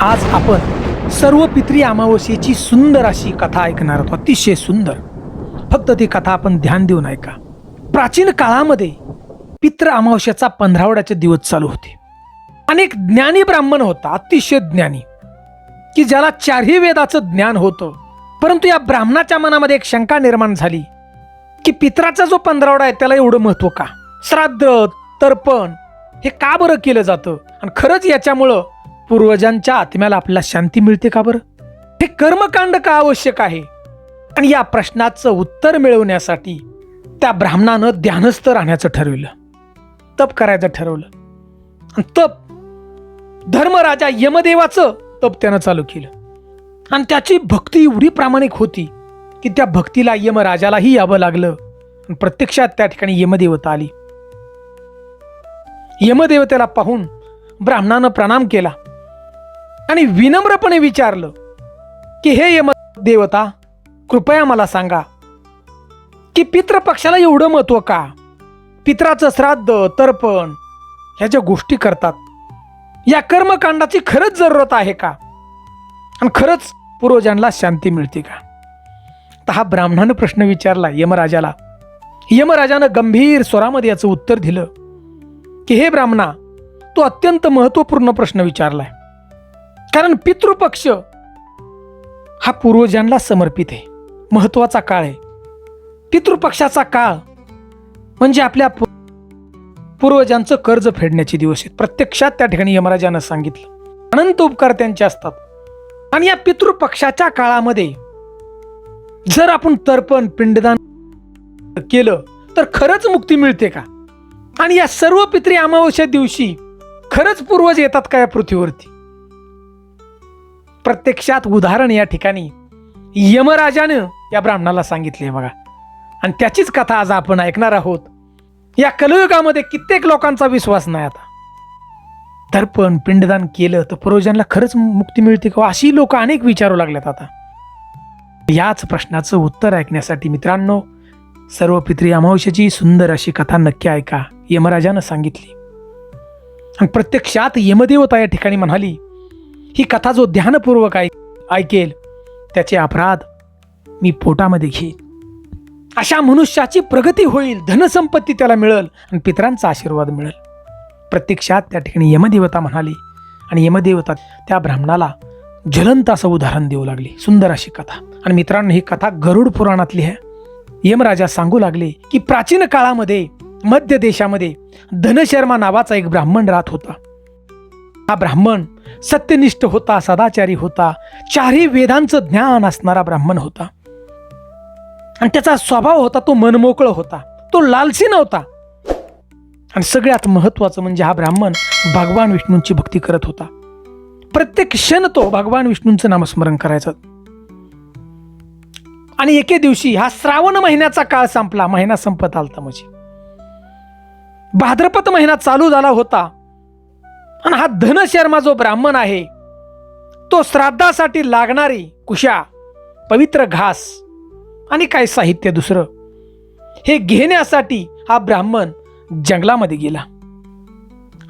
आज आपण सर्व पित्री अमावस्येची सुंदर अशी कथा ऐकणार आहोत. अतिशय सुंदर. फक्त ती कथा आपण ध्यान देऊन ऐका. प्राचीन काळामध्ये पित्र अमावस्याचा पंधरावड्याचे दिवस चालू होते. अनेक ज्ञानी ब्राह्मण होता अतिशय ज्ञानी की ज्याला चारही वेदाचं ज्ञान होतं. परंतु या ब्राह्मणाच्या मनामध्ये एक शंका निर्माण झाली की पित्राचा जो पंधरावडा आहे त्याला एवढं महत्त्व का? श्राद्ध तर्पण हे का बरं केलं जातं? आणि खरंच याच्यामुळं पूर्वजांच्या आत्म्याला आपल्याला शांती मिळते का बरं? हे कर्मकांड का आवश्यक आहे? आणि या प्रश्नाचं उत्तर मिळवण्यासाठी त्या ब्राह्मणानं ध्यानस्थ राहण्याचं ठरविलं. तप करायचं ठरवलं. आणि तप धर्मराजा यमदेवाचं तप त्यानं चालू केलं. आणि त्याची भक्ती एवढी प्रामाणिक होती की त्या भक्तीला यमराजालाही यावं लागलं. आणि प्रत्यक्षात त्या ठिकाणी यमदेवता आली. यमदेवतेला पाहून ब्राह्मणानं प्रणाम केला. आणि विनम्रपणे विचारलं की हे यम देवता कृपया मला सांगा की पितृपक्षाला एवढं महत्त्व का? पित्राचं श्राद्ध तर्पण ह्या ज्या गोष्टी करतात. या कर्मकांडाची खरंच जरूरत आहे का? आणि खरंच पूर्वजांना शांती मिळते का? तर हा ब्राह्मणानं प्रश्न विचारला यमराजाला. यमराजानं गंभीर स्वरामध्ये याचं उत्तर दिलं की हे ब्राह्मणा तो अत्यंत महत्त्वपूर्ण प्रश्न विचारलाय. कारण पितृपक्ष हा पूर्वजांना समर्पित आहे. महत्त्वाचा काळ आहे. पितृपक्षाचा काळ म्हणजे आपल्या पूर्वजांचं कर्ज फेडण्याचे दिवस आहेत. प्रत्यक्षात त्या ठिकाणी यमराजानं सांगितलं. अनंत उपकार त्यांचे असतात. आणि या पितृपक्षाच्या काळामध्ये जर आपण तर्पण पिंडदान केलं तर खरंच मुक्ती मिळते का? आणि या सर्व पित्री अमावस्या दिवशी खरंच पूर्वज येतात का या पृथ्वीवरती? प्रत्यक्षात उदाहरण या ठिकाणी यमराजानं या ब्राह्मणाला सांगितले बघा. आणि त्याचीच कथा आज आपण ऐकणार आहोत. या कलयुगामध्ये कित्येक लोकांचा विश्वास नाही आता. तर्पण पिंडदान केलं तर पूर्वजांना खरंच मुक्ती मिळते का? अशी लोक अनेक विचारू लागल्यात आता. याच प्रश्नाचं उत्तर ऐकण्यासाठी मित्रांनो सर्व पित्री अमावश्याची सुंदर अशी कथा नक्की ऐका यमराजानं सांगितली. आणि प्रत्यक्षात यमदेवता या ठिकाणी म्हणाली ही कथा जो ध्यानपूर्वक ऐक ऐकेल त्याचे अपराध मी पोटामध्ये घेईन. अशा मनुष्याची प्रगती होईल धनसंपत्ती त्याला मिळेल आणि पितरांचा आशीर्वाद मिळेल. प्रत्यक्षात त्या ठिकाणी यमदेवता म्हणाली आणि यमदेवता त्या ब्राह्मणाला ज्वलंत असं उदाहरण देऊ लागली. सुंदर अशी कथा. आणि मित्रांनो ही कथा गरुड पुराणातली आहे. यमराजा सांगू लागले की प्राचीन काळामध्ये मध्य देशामध्ये धनशर्मा नावाचा एक ब्राह्मण राहत होता. हा ब्राह्मण सत्यनिष्ठ होता सदाचारी होता चारही वेदांचं ज्ञान असणारा ब्राह्मण होता. आणि त्याचा स्वभाव होता तो मनमोकळ होता तो लालसी नव्हता. आणि सगळ्यात महत्वाचं म्हणजे हा ब्राह्मण भगवान विष्णूंची भक्ती करत होता. प्रत्येक क्षण तो भगवान विष्णूंचं नामस्मरण करायचा. आणि एके दिवशी हा श्रावण महिन्याचा काळ संपला महिना संपत आलता म्हणजे. भाद्रपद महिना चालू झाला होता. आणि हा धनशर्मा जो ब्राह्मण आहे तो श्राद्धासाठी लागणारी कुशा पवित्र घास आणि काय साहित्य दुसरं हे घेण्यासाठी हा ब्राह्मण जंगलामध्ये गेला.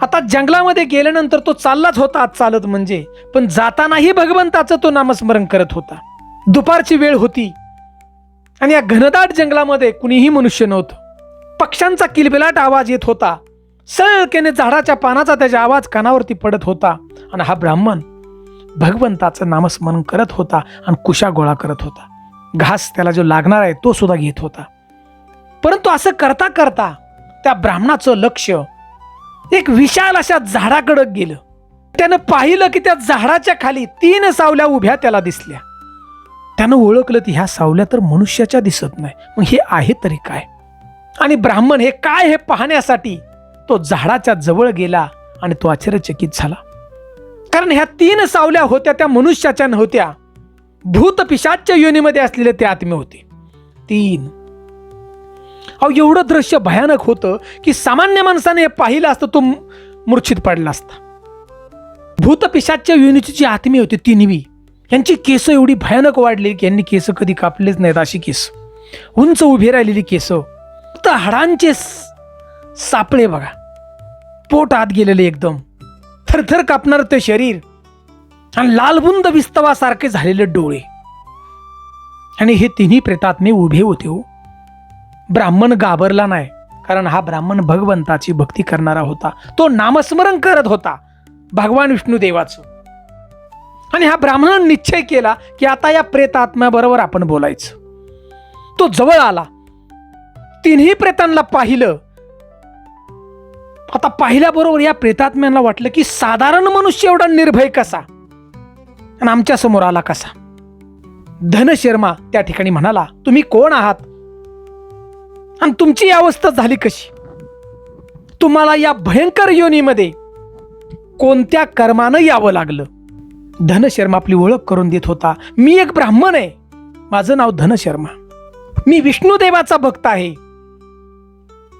आता जंगलामध्ये गेल्यानंतर तो चाललाच होता आज चालत म्हणजे पण जातानाही भगवंताचं तो नामस्मरण करत होता. दुपारची वेळ होती आणि या घनदाट जंगलामध्ये कुणीही मनुष्य नव्हतं. पक्ष्यांचा किलबिलाट आवाज येत होता. सळकेने झाडाच्या पानाचा त्याचा आवाज कानावरती पडत होता आणि हा ब्राह्मण भगवंताचं नामस्मरण करत होता आणि कुशा गोळा करत होता. घास त्याला जो लागणार आहे तो सुद्धा घेत होता. परंतु असं करता करता त्या ब्राह्मणाचं लक्ष एक विशाल अशा झाडाकडे गेलं. त्यानं पाहिलं की त्या झाडाच्या खाली तीन सावल्या उभ्या त्याला दिसल्या. त्यानं ओळखलं की ह्या सावल्या तर मनुष्याच्या दिसत नाही. मग हे आहे तरी काय? आणि ब्राह्मण हे काय हे पाहण्यासाठी तो झाडाच्या जवळ गेला आणि तो आश्चर्यचकित झाला. कारण ह्या तीन सावल्या होत्या त्या मनुष्याच्या नव्हत्या. भूत पिशाच्या योनीमध्ये असलेले ते आत्मे होते. तीन. अहो एवढं दृश्य भयानक होतं की सामान्य माणसाने हे पाहिलं असतं तो मूर्छित पडला असता. भूत पिशाच्या योनीची जी आत्मी होती तिन्ही यांची केस एवढी भयानक वाढली की यांनी केस कधी कापलेच नाहीत अशी केस. उंच उभी राहिलेली केस. तर हाडांचे सापळे बघा. पोट आत गेलेले एकदम. थरथर कापणार ते शरीर आणि लालबुंद विस्तवासारखे झालेले डोळे. आणि हे तिन्ही प्रेतात्मे उभे होते हो. ब्राह्मण घाबरला नाही कारण हा ब्राह्मण भगवंताची भक्ती करणारा होता. तो नामस्मरण करत होता भगवान विष्णू देवाचं. आणि हा ब्राह्मणानं निश्चय केला की आता या प्रेतात्म्याबरोबर आपण बोलायचं. तो जवळ आला. तिन्ही प्रेतांना पाहिलं. आता पाहिल्याबरोबर या प्रेतात्म्यांना वाटलं की साधारण मनुष्य एवढा निर्भय कसा? आणि आमच्यासमोर आला कसा? धन शर्मा त्या ठिकाणी म्हणाला तुम्ही कोण आहात? आणि तुमची अवस्था झाली कशी? तुम्हाला या भयंकर योनीमध्ये कोणत्या कर्मानं यावं लागलं? धनशर्मा आपली ओळख करून देत होता मी एक ब्राह्मण आहे. माझं नाव धनशर्मा. मी विष्णुदेवाचा भक्त आहे.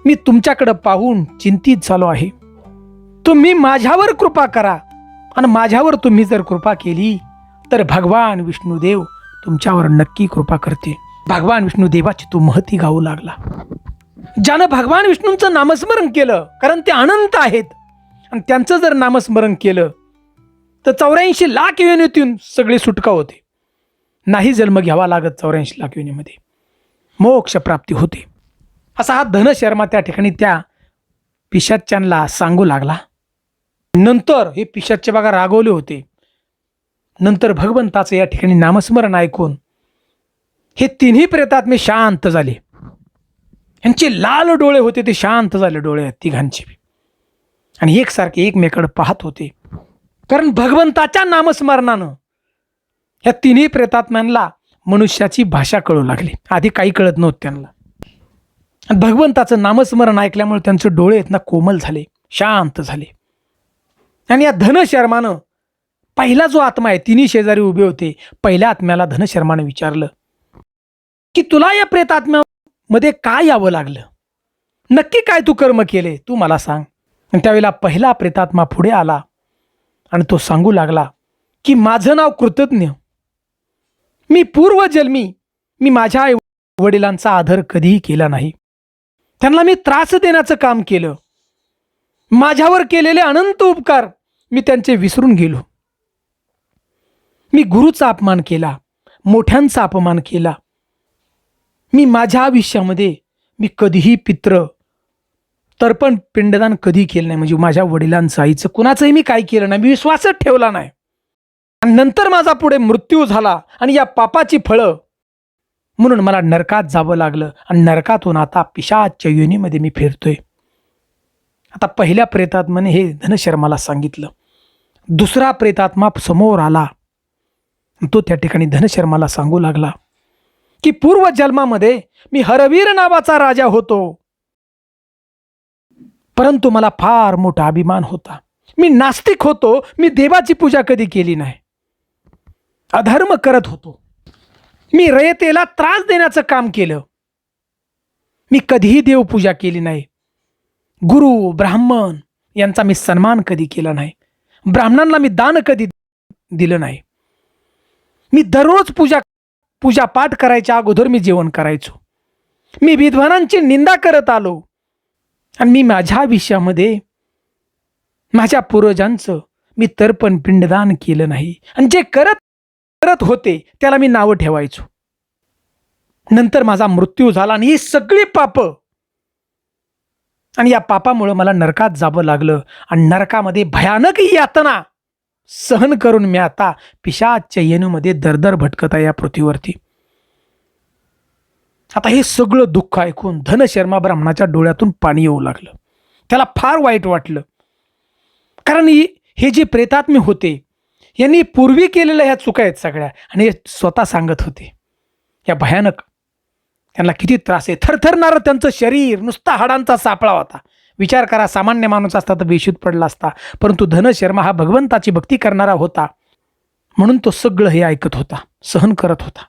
मी तुमच्याकडं पाहून चिंतित झालो आहे. तुम्ही माझ्यावर कृपा करा. आणि माझ्यावर तुम्ही जर कृपा केली तर भगवान विष्णुदेव तुमच्यावर नक्की कृपा करते भगवान विष्णुदेवाची तो महती गाऊ लागला. ज्यानं भगवान विष्णूंचं नामस्मरण केलं कारण ते अनंत आहेत. आणि त्यांचं जर नामस्मरण केलं तर चौऱ्याऐंशी लाख योनीतून सगळी सुटका होते. नाही जन्म घ्यावा लागत चौऱ्याऐंशी लाख योनीमध्ये. मोक्ष प्राप्ती होते. असा हा धनशर्मा त्या ठिकाणी त्या पिशाच्यांना सांगू लागला. नंतर हे पिशाच्चे बघा रागवले होते. नंतर भगवंताचं या ठिकाणी नामस्मरण ऐकून हे तिन्ही प्रेतात्मे शांत झाले. यांचे लाल डोळे होते ते शांत झाले डोळे तिघांचे. आणि एकसारखे एकमेकडे पाहत होते. कारण भगवंताच्या नामस्मरणानं या तिन्ही प्रेतात्म्यांना मनुष्याची भाषा कळू लागली. आधी काही कळत नव्हतं त्यांना. भगवंताचं नामस्मरण ऐकल्यामुळे त्यांचे डोळे आहेत ना कोमल झाले शांत झाले. आणि या धनशर्मानं पहिला जो आत्मा आहे तिन्ही शेजारी उभे होते. पहिल्या आत्म्याला धनशर्मानं विचारलं की तुला या प्रेतात्म्यामध्ये काय यावं लागलं? नक्की काय तू कर्म केले? तू मला सांग. आणि त्यावेळेला पहिला प्रेतात्मा पुढे आला आणि तो सांगू लागला की माझं नाव कृतज्ञ. मी पूर्वजन्मी मी माझ्या आई वडिलांचा आदर कधीही केला नाही. त्यांना मी त्रास देण्याचं काम केलं. माझ्यावर केलेले अनंत उपकार मी त्यांचे विसरून गेलो. मी गुरुचा अपमान केला मोठ्यांचा अपमान केला. मी माझ्या आयुष्यामध्ये मी कधीही पित्र तर्पण पिंडदान कधी केलं नाही. म्हणजे माझ्या वडिलांचं आईचं कुणाचंही मी काय केलं नाही. मी विश्वासच ठेवला नाही. आणि नंतर माझा पुढे मृत्यू झाला आणि या पापाची फळं म्हणून मला नरकात जावं लागलं आणि नरकातून आता पिशाच्या योनीमध्ये मी फिरतोय. आता पहिल्या प्रेतात्माने हे धनशर्माला सांगितलं. दुसरा प्रेतात्मा समोर आला. तो त्या ठिकाणी धनशर्माला सांगू लागला की पूर्व जन्मामध्ये मी हरवीर नावाचा राजा होतो. परंतु मला फार मोठा अभिमान होता. मी नास्तिक होतो. मी देवाची पूजा कधी केली नाही. अधर्म करत होतो. मी रयतेला त्रास देण्याचं काम केलं. मी कधीही देवपूजा केली नाही. गुरु ब्राह्मण यांचा मी सन्मान कधी केला नाही. ब्राह्मणांना मी दान कधी दिलं नाही. मी दररोज पूजा पूजा पाठ करायच्या अगोदर मी जेवण करायचो. मी विद्वानांची निंदा करत आलो. आणि मी माझ्या विषयामध्ये माझ्या पूर्वजांचं मी तर्पण पिंडदान केलं नाही. आणि जे करत करत होते त्याला मी नावं ठेवायचो. नंतर माझा मृत्यू झाला आणि ही सगळी पाप. आणि या पापामुळं मला नरकात जावं लागलं आणि नरकामध्ये भयानक यातना सहन करून मी आता पिशाच्या येणूमध्ये दरदर भटकत आहे या पृथ्वीवरती. आता हे सगळं दुःख ऐकून धनशर्मा ब्राह्मणाच्या डोळ्यातून पाणी येऊ लागलं. त्याला फार वाईट वाटलं. कारण हे जे प्रेतात्मे होते यांनी पूर्वी केलेल्या ह्या चुका आहेत सगळ्या. आणि हे स्वतः सांगत होते. या भयानक त्यांना किती त्रास आहे. थरथरणारं त्यांचं शरीर नुसता हाडांचा सापळा होता. विचार करा सामान्य माणूस असता तर बेशुद्ध पडला असता. परंतु धनशर्मा हा भगवंताची भक्ती करणारा होता. म्हणून तो सगळं हे ऐकत होता सहन करत होता.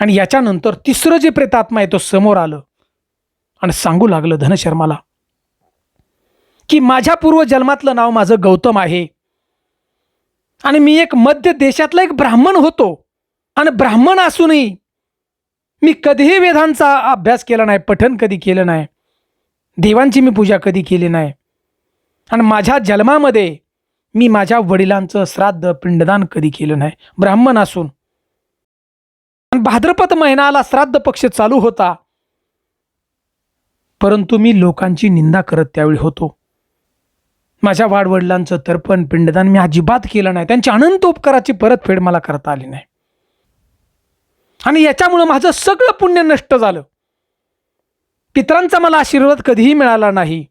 आणि याच्यानंतर तिसरं जे प्रेतात्मा आहे तो समोर आलं. आणि सांगू लागलं धनशर्माला की माझ्या पूर्वजन्मातलं नाव माझं गौतम आहे. आणि मी एक मध्य देशातला एक ब्राह्मण होतो. आणि ब्राह्मण असूनही मी कधीही वेदांचा अभ्यास केला नाही पठन कधी केलं नाही देवांची मी पूजा कधी केली नाही. आणि माझ्या जन्मामध्ये मी माझ्या वडिलांचं श्राद्ध पिंडदान कधी केलं नाही ब्राह्मण असून. आणि भाद्रपद महिनाला श्राद्ध पक्ष चालू होता. परंतु मी लोकांची निंदा करत त्यावेळी होतो. माझ्या वाडवडिलांचं तर्पण पिंडदान मी अजिबात केलं नाही. त्यांची अनंत उपकाराची परतफेड मला करता आली नाही. आणि याच्यामुळं माझं सगळं पुण्य नष्ट झालं. पितरांचा मला आशीर्वाद कधीही मिळाला नाही.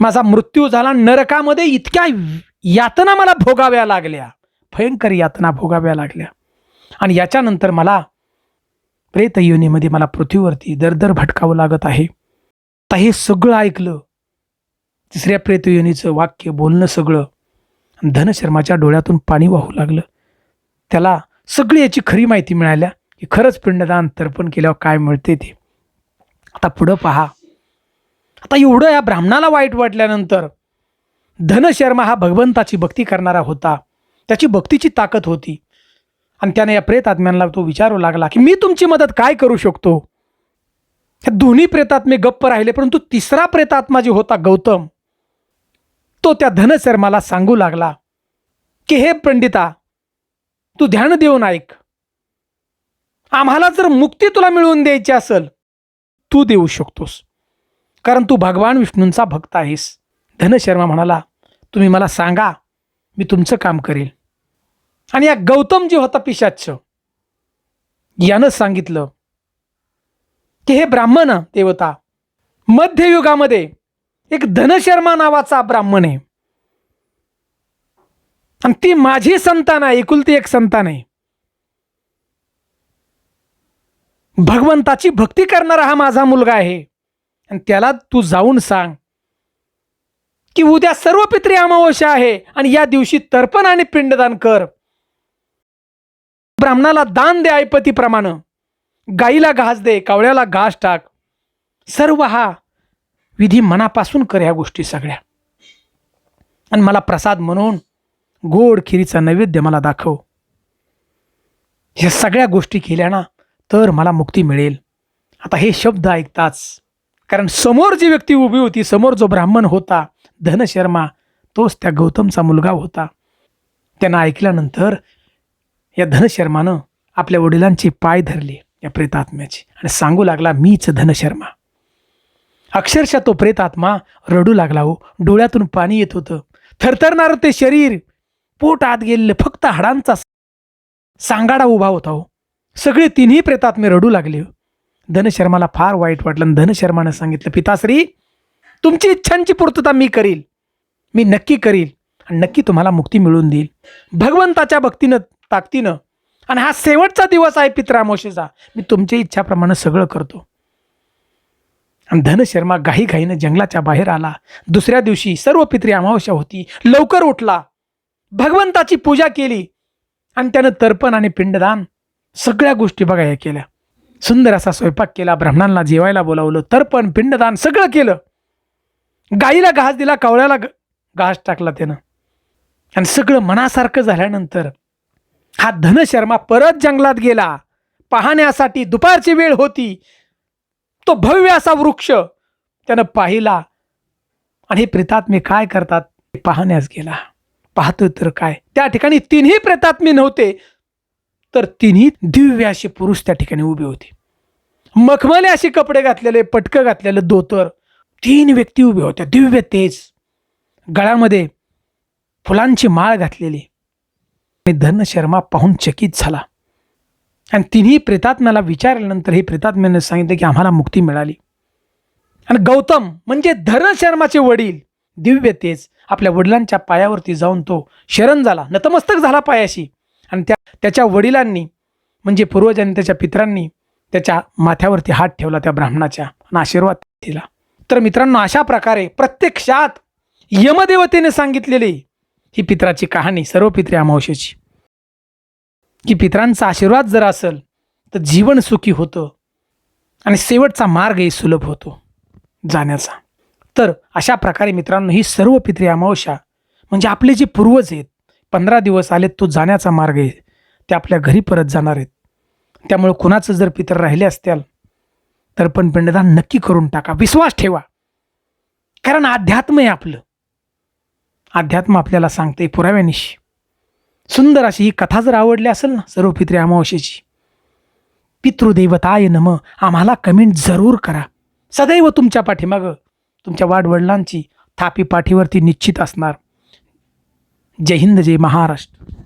माझा मृत्यू झाला नरकामध्ये इतक्या यातना मला भोगाव्या लागल्या. भयंकर यातना भोगाव्या लागल्या. आणि याच्यानंतर मला प्रेत योनीमध्ये मला पृथ्वीवरती दरदर भटकावं लागत आहे. आता हे सगळं ऐकलं तिसऱ्या प्रेतयोनीचं वाक्य बोलणं सगळं. धनशर्माच्या डोळ्यातून पाणी वाहू लागलं. त्याला सगळी याची खरी माहिती मिळाल्या. की खरंच पिंडदान तर्पण केल्यावर काय मिळते ते. आता पुढं पहा. आता एवढं या ब्राह्मणाला वाईट वाटल्यानंतर धनशर्मा हा भगवंताची भक्ती करणारा होता. त्याची भक्तीची ताकद होती. आणि त्याने या प्रेत आत्म्यांना तो विचारू लागला की मी तुमची मदत काय करू शकतो? ह्या दोन्ही प्रेतात्मे गप्प राहिले परंतु तिसरा प्रेतात्मा जो होता गौतम तो त्या धनशर्माला सांगू लागला की हे पंडिता तू ध्यान देऊन ऐक. आम्हाला जर मुक्ती तुला मिळवून द्यायची असेल तू देऊ शकतोस. कारण तू भगवान विष्णूंचा भक्त आहेस. धनशर्मा म्हणाला तुम्ही मला सांगा मी तुमचं काम करेल आणि या गौतम जे होता पिशाच यानं सांगितलं की हे ब्राह्मण देवता मध्ययुगामध्ये एक धनशर्मा नावाचा ब्राह्मण आहे. आणि ती माझी संतान आहे एकुलती एक संतान आहे. भगवंताची भक्ती करणारा हा माझा मुलगा आहे. आणि त्याला तू जाऊन सांग की उद्या सर्व पित्री अमावस्या आहे आणि या दिवशी तर्पण आणि पिंडदान कर. ब्राह्मणाला दान दे ऐपतीप्रमाणे गाईला घास दे कावळ्याला घास टाक. सर्व हा विधी मनापासून कर ह्या गोष्टी सगळ्या. आणि मला प्रसाद म्हणून गोड खिरीचा नैवेद्य मला दाखव. ह्या सगळ्या गोष्टी केल्या ना तर मला मुक्ती मिळेल. आता हे शब्द ऐकताच कारण समोर जी व्यक्ती उभी होती समोर जो ब्राह्मण होता धनशर्मा तोच त्या गौतमचा मुलगा होता. त्यांना ऐकल्यानंतर या धनशर्मानं आपल्या वडिलांचे पाय धरले या प्रेतात्म्याचे. आणि सांगू लागला मीच धनशर्मा. अक्षरशः तो प्रेतात्मा रडू लागला हो. डोळ्यातून पाणी येत होतं. थरथरणारं ते शरीर. पोट आत गेलेलं फक्त हाडांचा सांगाडा उभा होता हो. सगळे तिन्ही प्रेतात्मे रडू लागले हो. धनशर्माला फार वाईट वाटलं आणि धनशर्मानं सांगितलं पिताश्री तुमची इच्छांची पूर्तता मी करील. मी नक्की करील आणि नक्की तुम्हाला मुक्ती मिळवून देईल. भगवंताच्या भक्तीनं ताकदीनं आणि हा शेवटचा दिवस आहे पित्रामोशीचा मी तुमच्या इच्छाप्रमाणे सगळं करतो. आणि धनशर्मा घाईघाईनं जंगलाच्या बाहेर आला. दुसऱ्या दिवशी सर्व पित्री अमावस्या होती. लवकर उठला. भगवंताची पूजा केली. आणि त्यानं तर्पण आणि पिंडदान सगळ्या गोष्टी बघा हे केल्या. सुंदर असा स्वयंपाक केला. ब्राह्मणांना जेवायला बोलावलं. तर्पण पिंडदान सगळं केलं. गाईला घास दिला कावळ्याला ग- घास टाकला त्यानं. आणि सगळं मनासारखं झाल्यानंतर हा धनशर्मा परत जंगलात गेला. पाहण्यासाठी दुपारची वेळ होती. तो भव्य असा वृक्ष त्यानं पाहिला. आणि हे प्रेतात्मे काय करतात? ते पाहण्यास गेला. पाहतो तर काय? त्या ठिकाणी तिन्ही प्रेतात्मे नव्हते तर तिन्ही दिव्य असे पुरुष त्या ठिकाणी उभे होते. मखमले असे कपडे घातलेले पटकं घातलेलं दोतर तीन व्यक्ती उभे होत्या. दिव्य तेज. गळ्यामध्ये फुलांची माळ घातलेली. आणि धनशर्मा पाहून चकित झाला. आणि तिन्ही प्रेतात्म्याला विचारल्यानंतर हे प्रेतात्म्याने सांगितलं की आम्हाला मुक्ती मिळाली. आणि गौतम म्हणजे धनशर्माचे वडील दिव्य तेज आपल्या वडिलांच्या पायावरती जाऊन तो शरण झाला नतमस्तक झाला पायाशी. आणि त्या त्याच्या वडिलांनी म्हणजे पूर्वजांनी त्याच्या पित्रांनी त्याच्या माथ्यावरती हात ठेवला त्या ब्राह्मणाच्या आणि आशीर्वाद दिला. तर मित्रांनो अशा प्रकारे प्रत्यक्षात यमदेवतेने सांगितलेली ही पित्राची कहाणी सर्व पित्रे अमावशेची की पित्रांचा आशीर्वाद जर असेल तर जीवन सुखी होतं आणि शेवटचा मार्गही सुलभ होतो जाण्याचा. तर अशा प्रकारे मित्रांनो ही सर्व पित्री अमावस्या म्हणजे आपले जे पूर्वज आहेत पंधरा दिवस आलेत तो जाण्याचा मार्ग आहे. ते आपल्या घरी परत जाणार आहेत. त्यामुळे कुणाचं जर पितर राहिले असतील तर पण पिंडदान नक्की करून टाका. विश्वास ठेवा. कारण अध्यात्म आहे आपलं. अध्यात्म आपल्याला सांगते पुराव्यानिशी. सुंदर अशी ही कथा जर आवडली असेल ना सर्व पित्री अमावस्येची. पितृदैवताय नम. आम्हाला कमेंट जरूर करा. सदैव तुमच्या पाठीमागं तुमच्या वाडवडिलांची थापी पाठीवरती निश्चित असणार. जय हिंद जय महाराष्ट्र.